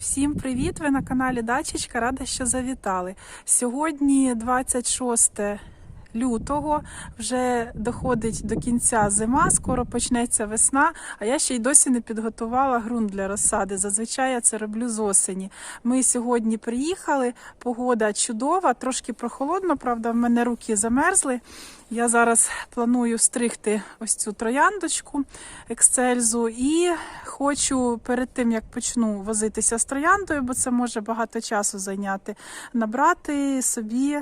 Всім привіт! Ви на каналі Дачечка. Рада, що завітали. Сьогодні 26 лютого, вже доходить до кінця зима, скоро почнеться весна, а я ще й досі не підготувала ґрунт для розсади. Зазвичай я це роблю з осені. Ми сьогодні приїхали, погода чудова, трошки прохолодно, правда, в мене руки замерзли. Я зараз планую стригти ось цю трояндочку ексцельзу і хочу перед тим як почну возитися з трояндою, бо це може багато часу зайняти, набрати собі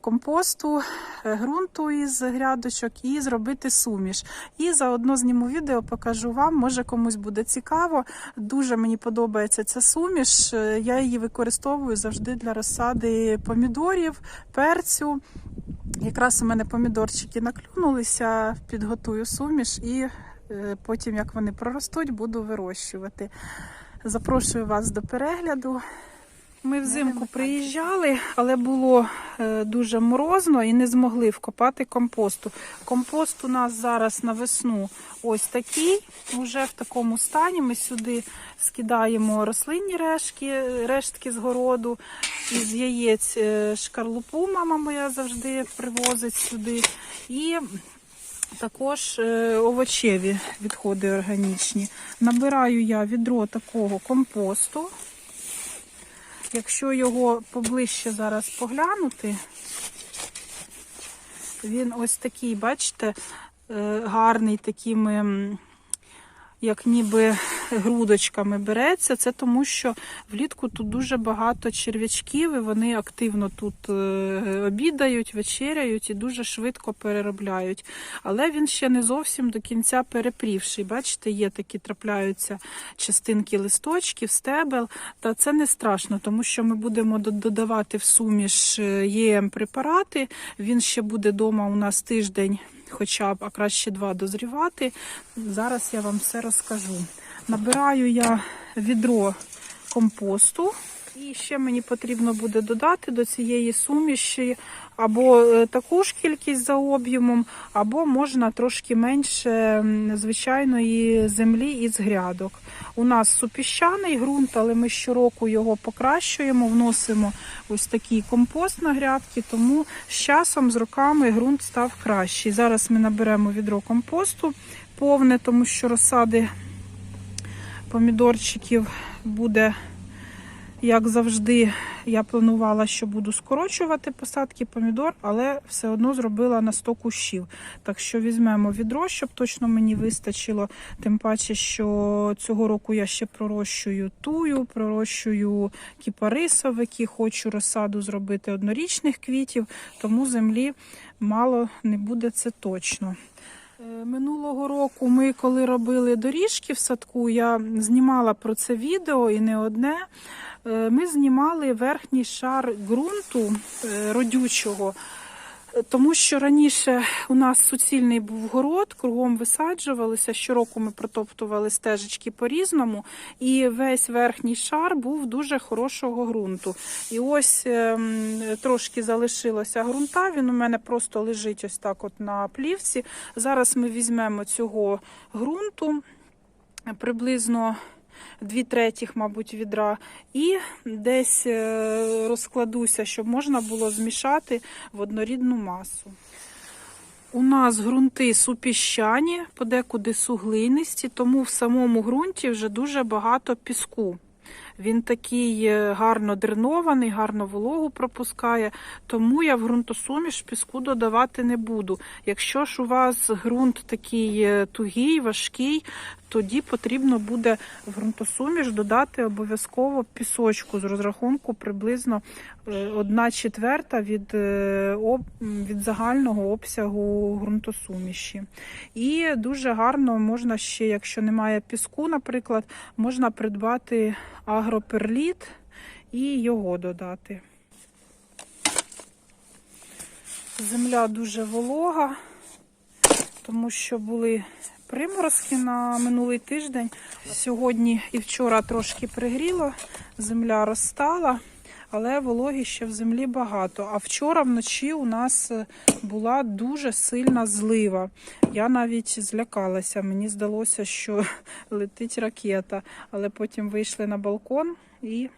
компосту, е, ґрунту із грядочок і зробити суміш. І заодно зніму відео, покажу вам. Може комусь буде цікаво. Дуже мені подобається ця суміш. Е, Я її використовую завжди для розсади помідорів, перцю. Якраз у мене помідорчики наклюнулися, підготую суміш і е, потім, як вони проростуть, буду вирощувати. Запрошую вас до перегляду. Ми взимку приїжджали, але було е, дуже морозно і не змогли вкопати компосту. Компост у нас зараз на весну ось такий, вже в такому стані. Ми сюди скидаємо рослинні рештки, рештки з городу, із яєць е, шкарлупу мама моя завжди привозить сюди. І також е, овочеві відходи органічні. Набираю я відро такого компосту. Якщо його поближче зараз поглянути, він ось такий, бачите, гарний такими, як ніби грудочками береться. Це тому, що влітку тут дуже багато черв'ячків, і вони активно тут е, обідають, вечеряють і дуже швидко переробляють. Але він ще не зовсім до кінця перепрівший. Бачите, є такі трапляються частинки листочків, стебел. Та це не страшно, тому що ми будемо додавати в суміш е, єм препарати. Він ще буде вдома у нас тиждень, хоча б, а краще два дозрівати. Зараз я вам все розкажу. Набираю я відро компосту. І ще мені потрібно буде додати до цієї суміші або е, таку ж кількість за об'ємом, або можна трошки менше звичайної землі із грядок. У нас супіщаний ґрунт, але ми щороку його покращуємо, вносимо ось такий компост на грядки, тому з часом, з роками ґрунт став кращий. Зараз ми наберемо відро компосту повне, тому що розсади помідорчиків буде, як завжди, я планувала, що буду скорочувати посадки помідор, але все одно зробила на 100 кущів. Так що візьмемо відро, щоб точно мені вистачило. Тим паче, що цього року я ще пророщую тую, пророщую кіпарисовики, хочу розсаду зробити однорічних квітів, тому землі мало не буде це точно. Е, Минулого року ми, коли робили доріжки в садку, я знімала про це відео і не одне. Е, Ми знімали верхній шар ґрунту е, родючого, тому що раніше у нас суцільний був город, кругом висаджувалися. Щороку ми протоптували стежечки по-різному, і весь верхній шар був дуже хорошого ґрунту. І ось ем, трошки залишилося ґрунта. Він у мене просто лежить ось так, от на плівці. Зараз ми візьмемо цього ґрунту приблизно. Дві третіх, мабуть, відра, і десь е, розкладуся, щоб можна було змішати в однорідну масу. У нас ґрунти супіщані, подекуди суглинисті, тому в самому ґрунті вже дуже багато піску. Він такий е, гарно дренований, гарно вологу пропускає, тому я в ґрунтосуміш піску додавати не буду. Якщо ж у вас ґрунт такий е, тугий, важкий, тоді потрібно буде в ґрунтосуміш додати обов'язково пісочку з розрахунку приблизно 1 четверта від, е, від загального обсягу ґрунтосуміші. І дуже гарно можна ще, якщо немає піску, наприклад, можна придбати агроперліт і його додати. Земля дуже волога, тому що були приморозки на минулий тиждень. Сьогодні і вчора трошки пригріло, земля розстала, але вологі ще в землі багато. А вчора вночі у нас е, була дуже сильна злива. Я навіть злякалася. Мені здалося, що летить ракета, але потім вийшли на балкон і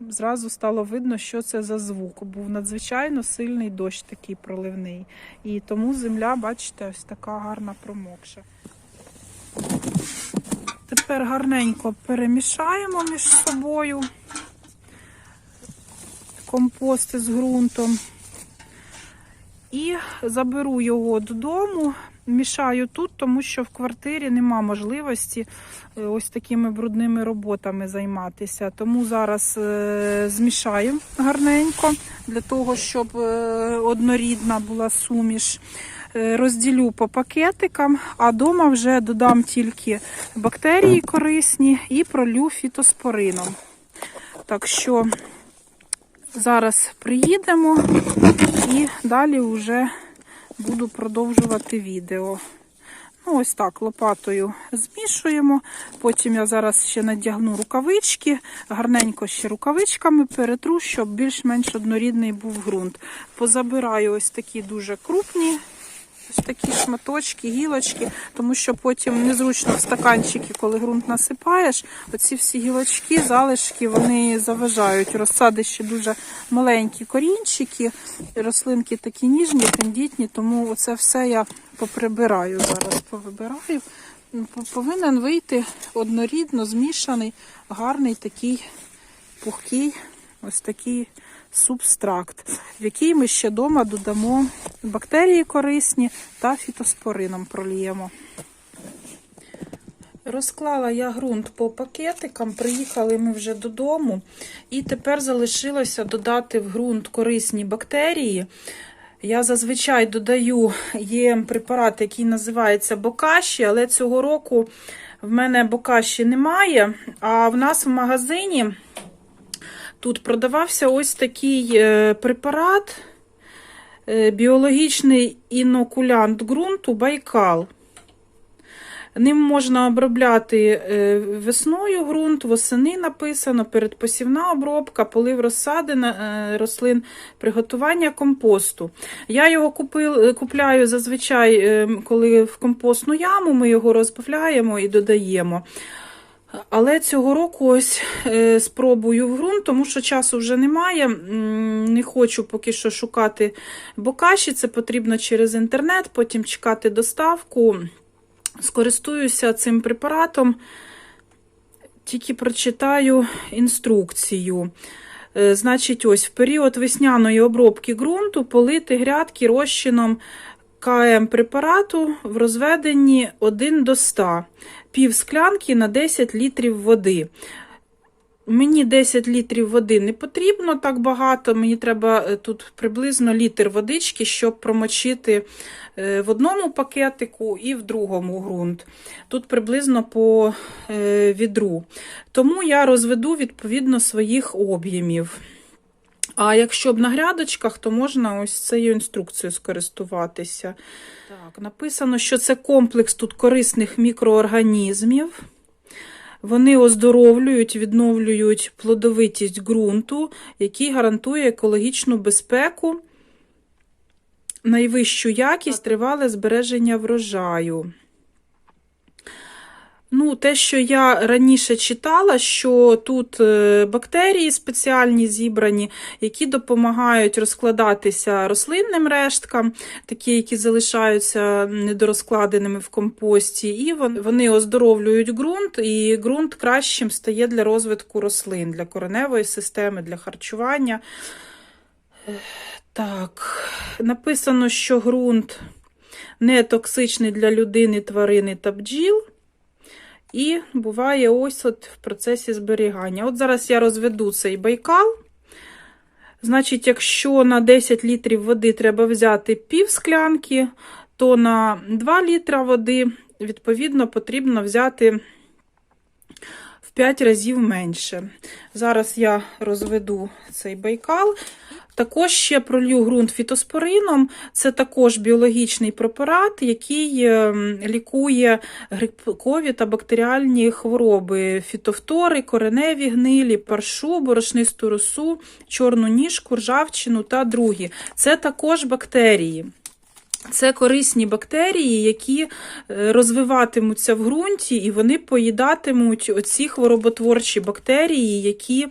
зразу стало видно, що це за звук. Був надзвичайно сильний дощ такий проливний. І тому земля, бачите, ось така гарна промокша. Тепер гарненько перемішаємо між собою компости з ґрунтом. І заберу його додому, мішаю тут, тому що в квартирі нема можливості е, ось такими брудними роботами займатися. Тому зараз е, змішаю гарненько для того, щоб е, однорідна була суміш. Е, Розділю по пакетикам, а дома вже додам тільки бактерії корисні і пролю фітоспорином. Так що зараз приїдемо і далі вже буду продовжувати відео. Ну, ось так, лопатою змішуємо. Потім я зараз ще надягну рукавички, гарненько ще рукавичками перетру, щоб більш-менш однорідний був ґрунт. Позабираю ось такі дуже крупні. Ось такі шматочки, гілочки, тому що потім незручно в стаканчики, коли ґрунт насипаєш, оці всі гілочки, залишки, вони заважають. Розсади ще дуже маленькі корінчики, рослинки такі ніжні, тендітні, тому оце все я поприбираю зараз, повибираю. Ну, Повинен вийти однорідно змішаний, гарний такий пухкий, ось такий субстракт, в який ми ще вдома додамо бактерії корисні та фітоспорином проліємо. Розклала я ґрунт по пакетикам, приїхали ми вже додому, і тепер залишилося додати в ґрунт корисні бактерії. Я зазвичай додаю є препарат, який називається Бокаші, але цього року в мене Бокаші немає. А в нас в магазині тут продавався ось такий е, препарат, е, біологічний інокулянт ґрунту Байкал. Ним можна обробляти е, весною ґрунт, восени написано, передпосівна обробка, полив розсади рослин, приготування компосту. Я його купил, е, купляю зазвичай, е, коли в компостну яму ми його розбавляємо і додаємо. Але цього року ось е, спробую в ґрунт, тому що часу вже немає. Не хочу поки що шукати бокаші, це потрібно через інтернет, потім чекати доставку. Скористуюся цим препаратом, тільки прочитаю інструкцію. Е, Значить, ось в період весняної обробки ґрунту полити грядки розчином КМ препарату в розведенні 1 до 100, пів склянки на 10 літрів води. Мені 10 літрів води не потрібно так багато. Мені треба е, тут приблизно літр водички, щоб промочити е, в одному пакетику і в другому ґрунт. Тут приблизно по е, відру. Тому я розведу відповідно своїх об'ємів. А якщо б на грядочках, то можна ось цією інструкцією скористуватися. Так, написано, що це комплекс тут корисних мікроорганізмів. Вони оздоровлюють, відновлюють плодовитість ґрунту, який гарантує екологічну безпеку, найвищу якість, тривале збереження врожаю. Ну, те, що я раніше читала, що тут е, бактерії спеціальні зібрані, які допомагають розкладатися рослинним решткам, такі, які залишаються недорозкладеними в компості, і вони оздоровлюють ґрунт, і ґрунт кращим стає для розвитку рослин, для кореневої системи, для харчування. Е, Так, написано, що ґрунт не токсичний для людини, тварини та бджіл. І буває ось от в процесі зберігання. От зараз я розведу цей байкал. Значить, якщо на 10 літрів води треба взяти пів склянки, то на 2 літра води, відповідно, потрібно взяти 5 разів менше. Зараз я розведу цей байкал. Також ще пролью ґрунт фітоспорином. Це також біологічний препарат, який е, лікує грибкові та бактеріальні хвороби: фітофтори, кореневі гнилі, паршу, борошнисту росу, чорну ніжку, ржавчину та другі. Це також бактерії. Це корисні бактерії, які е, розвиватимуться в ґрунті, і вони поїдатимуть оці хвороботворчі бактерії, які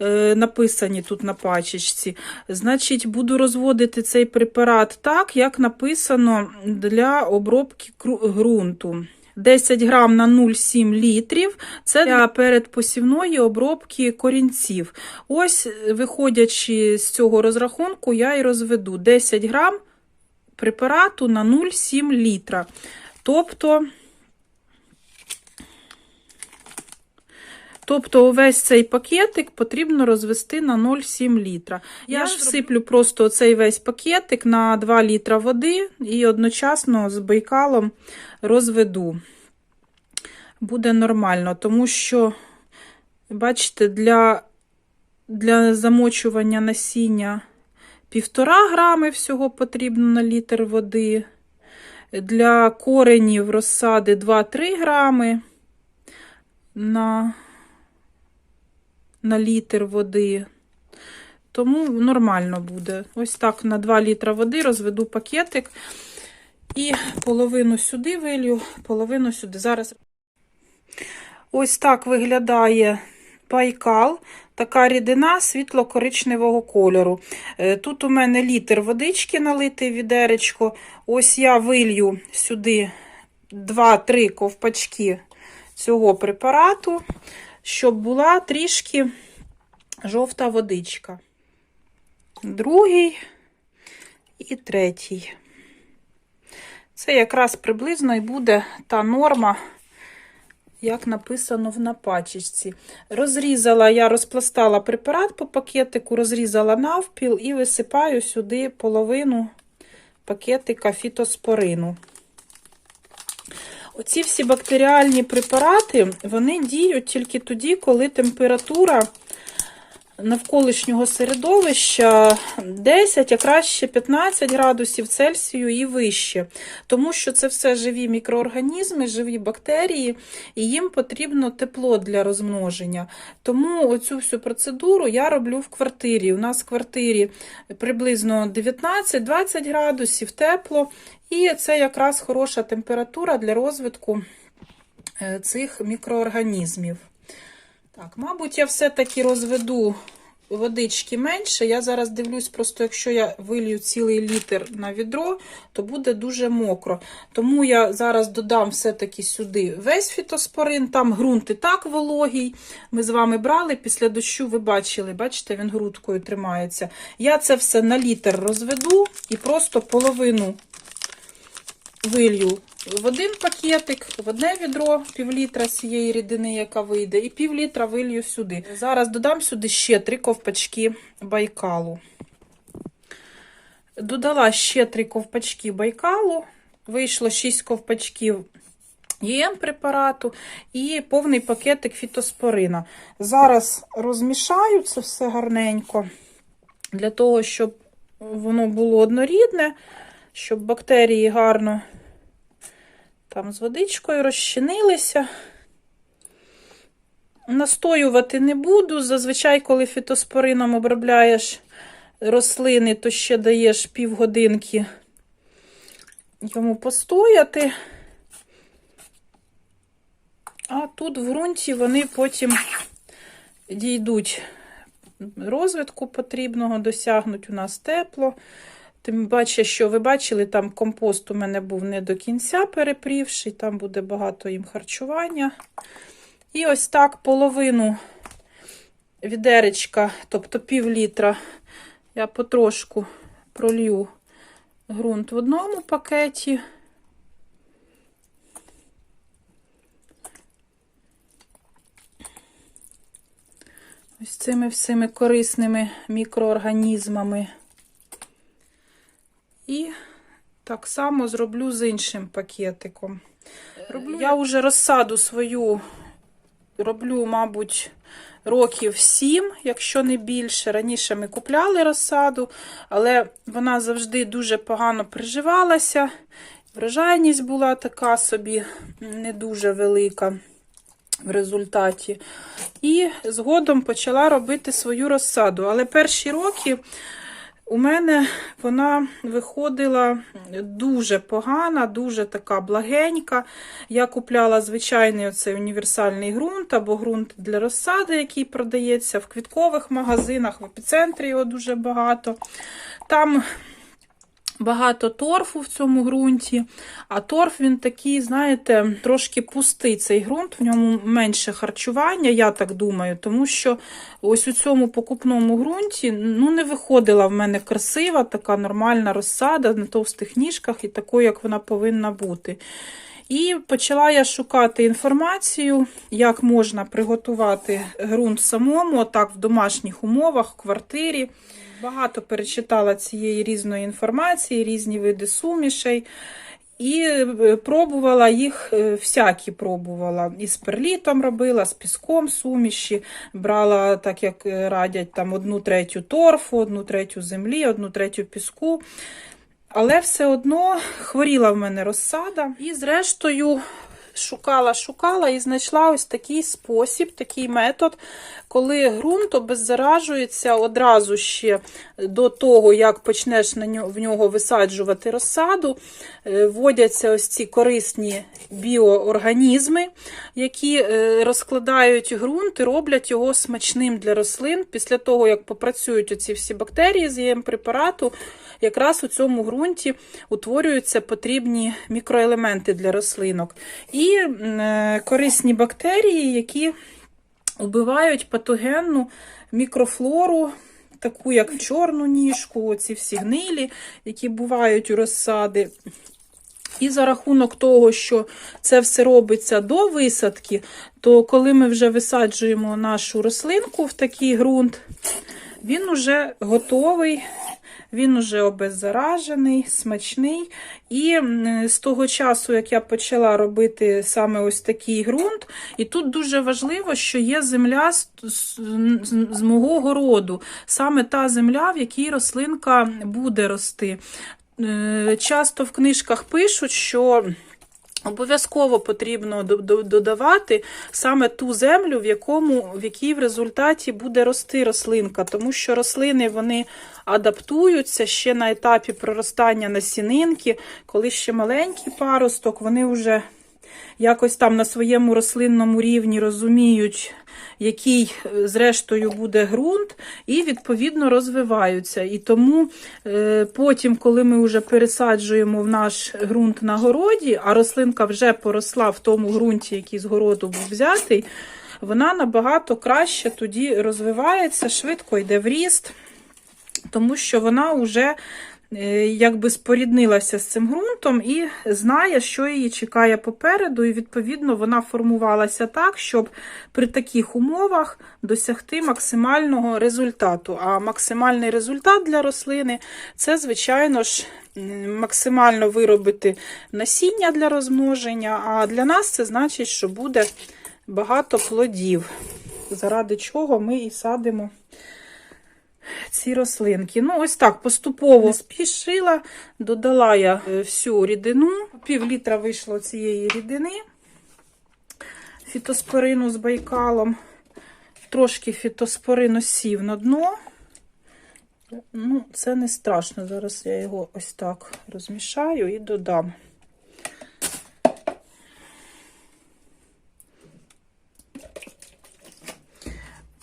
е, написані тут на пачечці. Значить, буду розводити цей препарат так, як написано для обробки ґрунту. 10 грам на 0,7 літрів. Це для передпосівної обробки корінців. Ось, виходячи з цього розрахунку, я і розведу 10 грам препарату на 0,7 літра. Тобто, тобто увесь цей пакетик потрібно розвести на 0,7 літра. Я, Я ж всиплю просто цей весь пакетик на 2 літра води і одночасно з байкалом розведу. Буде нормально, тому що, бачите, для, для замочування насіння півтора грами всього потрібно на літр води. Для коренів розсади 2-3 грами на, на літр води. Тому нормально буде. Ось так на 2 літра води розведу пакетик і половину сюди вилью, половину сюди. Зараз ось так виглядає байкал. Така рідина світло-коричневого кольору. Е, Тут у мене літр водички налитий відеречко. Ось я вилью сюди 2-3 ковпачки цього препарату, щоб була трішки жовта водичка. Другий і третій. Це якраз приблизно і буде та норма, як написано в напачечці. Розрізала, я розпластала препарат по пакетику, розрізала навпіл і висипаю сюди половину пакетика фітоспорину. Оці всі бактеріальні препарати, вони діють тільки тоді, коли температура навколишнього середовища 10, а краще 15 градусів Цельсію і вище. Тому що це все живі мікроорганізми, живі бактерії, і їм потрібно тепло для розмноження. Тому оцю всю процедуру я роблю в квартирі. У нас в квартирі приблизно 19-20 градусів тепло, і це якраз хороша температура для розвитку е, цих мікроорганізмів. Так, мабуть, я все-таки розведу водички менше. Я зараз дивлюсь, просто якщо я вилью цілий літр на відро, то буде дуже мокро. Тому я зараз додам все-таки сюди весь фітоспорин, там ґрунт і так вологий. Ми з вами брали після дощу, ви бачили, бачите, він грудкою тримається. Я це все на літр розведу і просто половину вилью в один пакетик, в одне відро пів літра цієї рідини, яка вийде, і пів літра вилью сюди. Зараз додам сюди ще три ковпачки байкалу. Додала ще три ковпачки байкалу, вийшло 6 ковпачків ЄМ препарату і повний пакетик фітоспорина. Зараз розмішаю це все гарненько, для того, щоб воно було однорідне, щоб бактерії гарно там з водичкою розчинилися. Настоювати не буду. Зазвичай, коли фітоспорином обробляєш рослини, то ще даєш півгодинки йому постояти. А тут в ґрунті вони потім дійдуть розвитку потрібного, досягнуть у нас тепло. Тим паче, що ви бачили, там компост у мене був не до кінця перепрівший, там буде багато їм харчування. І ось так половину відеречка, тобто пів літра, я потрошку пролью ґрунт в одному пакеті. Ось цими всіми корисними мікроорганізмами. І так само зроблю з іншим пакетиком. Роблю я вже розсаду свою роблю, мабуть, років сім, якщо не більше. Раніше ми купляли розсаду, але вона завжди дуже погано приживалася. Врожайність була така собі не дуже велика в результаті. І згодом почала робити свою розсаду. Але перші роки у мене вона виходила дуже погана, дуже така благенька. Я купляла звичайний оцей універсальний ґрунт або ґрунт для розсади, який продається в квіткових магазинах, в епіцентрі його дуже багато. Там багато торфу в цьому ґрунті, а торф він такий, знаєте, трошки пустий цей ґрунт, в ньому менше харчування, я так думаю, тому що ось у цьому покупному ґрунті ну, не виходила в мене красива, така нормальна розсада на товстих ніжках і такою, як вона повинна бути. І почала я шукати інформацію, як можна приготувати ґрунт самому, отак в домашніх умовах, в квартирі. Багато перечитала цієї різної інформації, різні види сумішей. І е, пробувала їх, е, всякі пробувала. І з перлітом робила, з піском суміші, брала, так як е, радять, там одну третю торфу, одну третю землі, одну третю піску. Але все одно хворіла в мене розсада. І зрештою шукала, шукала і знайшла ось такий спосіб, такий метод, коли ґрунт обеззаражується одразу ще до того, як почнеш в нього висаджувати розсаду, е, вводяться ось ці корисні біоорганізми, які е, розкладають ґрунт і роблять його смачним для рослин. Після того, як попрацюють оці всі бактерії з ЄМ-препарату, якраз у цьому ґрунті утворюються потрібні мікроелементи для рослинок. І е, корисні бактерії, які вбивають патогенну мікрофлору, таку як чорну ніжку, оці всі гнилі, які бувають у розсади. І за рахунок того, що це все робиться до висадки, то коли ми вже висаджуємо нашу рослинку в такий ґрунт, він уже готовий, він уже обеззаражений, смачний. І з того часу, як я почала робити саме ось такий ґрунт, і тут дуже важливо, що є земля з, з, з мого городу, саме та земля, в якій рослинка буде рости. Е, Часто в книжках пишуть, що обов'язково потрібно до- до- додавати саме ту землю, в, якому, в якій в результаті буде рости рослинка, тому що рослини вони адаптуються ще на етапі проростання насінинки, коли ще маленький паросток, вони вже якось там на своєму рослинному рівні розуміють, який е, зрештою буде ґрунт, і відповідно розвиваються. І тому е, потім, коли ми вже пересаджуємо в наш ґрунт на городі, а рослинка вже поросла в тому ґрунті, який з городу був взятий, вона набагато краще тоді розвивається, швидко йде в ріст, тому що вона вже якби споріднилася з цим ґрунтом і знає, що її чекає попереду, і відповідно вона формувалася так, щоб при таких умовах досягти максимального результату. А максимальний результат для рослини це, звичайно ж, максимально виробити насіння для розмноження. А для нас це значить, що буде багато плодів, заради чого ми і садимо ці рослинки. Ну, ось так поступово спішила, додала я е, всю рідину. Пів літра вийшло цієї рідини фітоспорину з байкалом. Трошки фітоспорину сів на дно. Ну, це не страшно. Зараз я його ось так розмішаю і додам.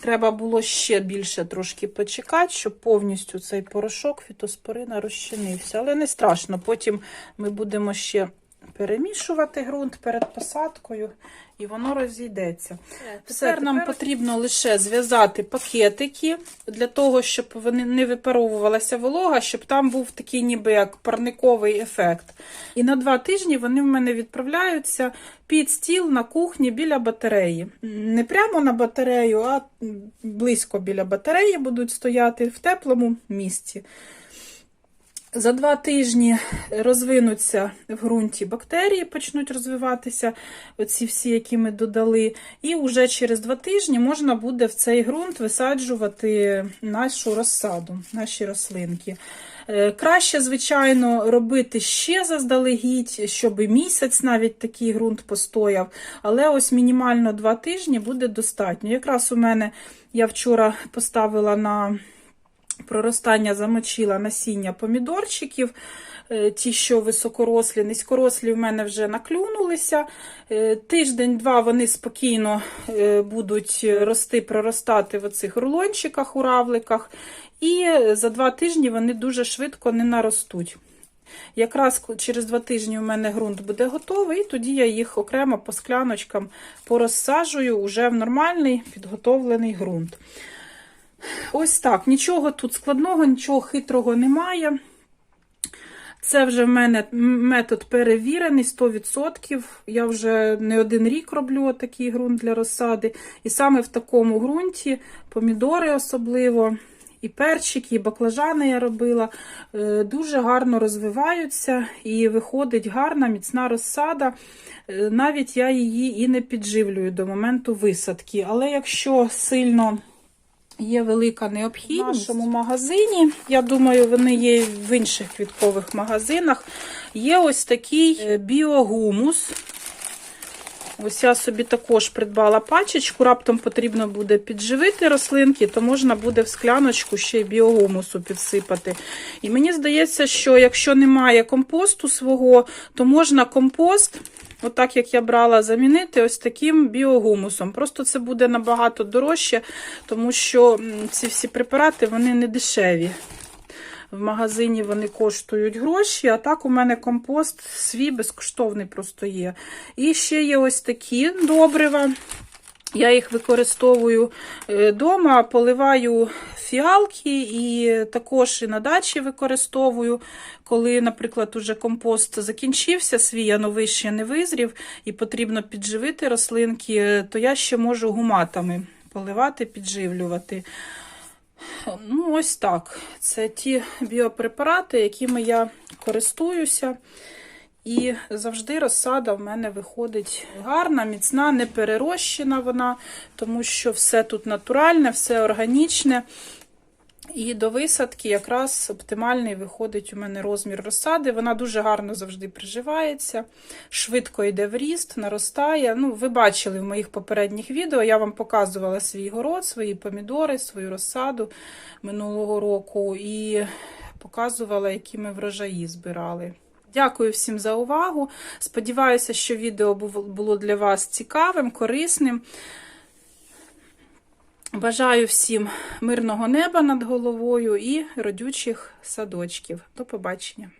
Треба було ще більше трошки почекати, щоб повністю цей порошок фітоспорина розчинився. Але не страшно. Потім ми будемо ще перемішувати ґрунт перед посадкою, і воно розійдеться. Тепер нам потрібно лише зв'язати пакетики для того, щоб вони не випаровувалася волога, щоб там був такий ніби як парниковий ефект. І на два тижні вони в мене відправляються під стіл на кухні біля батареї. Не прямо на батарею, а близько біля батареї будуть стояти в теплому місці. За два тижні розвинуться в ґрунті бактерії, почнуть розвиватися, оці всі, які ми додали. І вже через два тижні можна буде в цей ґрунт висаджувати нашу розсаду, наші рослинки. Е, Краще, звичайно, робити ще заздалегідь, щоб місяць навіть такий ґрунт постояв. Але ось мінімально два тижні буде достатньо. Якраз у мене я вчора поставила на проростання, замочила насіння помідорчиків. Е, Ті, що високорослі, низькорослі в мене вже наклюнулися. Е, Тиждень-два вони спокійно е, будуть рости, проростати в оцих рулончиках у равликах. І за два тижні вони дуже швидко не наростуть. Якраз через два тижні у мене ґрунт буде готовий, і тоді я їх окремо по скляночкам порозсаджую уже в нормальний підготовлений ґрунт. Ось так. Нічого тут складного, нічого хитрого немає. Це вже в мене метод перевірений 100%. Я вже не один рік роблю такий ґрунт для розсади. І саме в такому ґрунті помідори особливо, і перчики, і баклажани я робила, е, дуже гарно розвиваються і виходить гарна, міцна розсада. Е, Навіть я її і не підживлюю до моменту висадки. Але якщо сильно Є велика необхідність в нашому магазині. Я думаю, вони є в інших квіткових магазинах. Є ось такий е, біогумус. Ось я собі також придбала пачечку, раптом потрібно буде підживити рослинки, то можна буде в скляночку ще й біогумусу підсипати. І мені здається, що якщо немає компосту свого, то можна компост, отак як я брала, замінити ось таким біогумусом. Просто це буде набагато дорожче, тому що ці всі препарати вони не дешеві. В магазині вони коштують гроші, а так у мене компост свій безкоштовний просто є. І ще є ось такі добрива. Я їх використовую вдома, поливаю фіалки і також і на дачі використовую. Коли, наприклад, уже компост закінчився, свій а новий ще не визрів, і потрібно підживити рослинки, то я ще можу гуматами поливати, підживлювати. Ну, ось так. Це ті біопрепарати, якими я користуюся. І завжди розсада в мене виходить гарна, міцна, не перерощена вона, тому що все тут натуральне, все органічне. І до висадки якраз оптимальний виходить у мене розмір розсади. Вона дуже гарно завжди приживається, швидко йде в ріст, наростає. Ну, ви бачили в моїх попередніх відео, я вам показувала свій город, свої помідори, свою розсаду минулого року і показувала, які ми врожаї збирали. Дякую всім за увагу. Сподіваюся, що відео було для вас цікавим, корисним. Бажаю всім мирного неба над головою і родючих садочків. До побачення!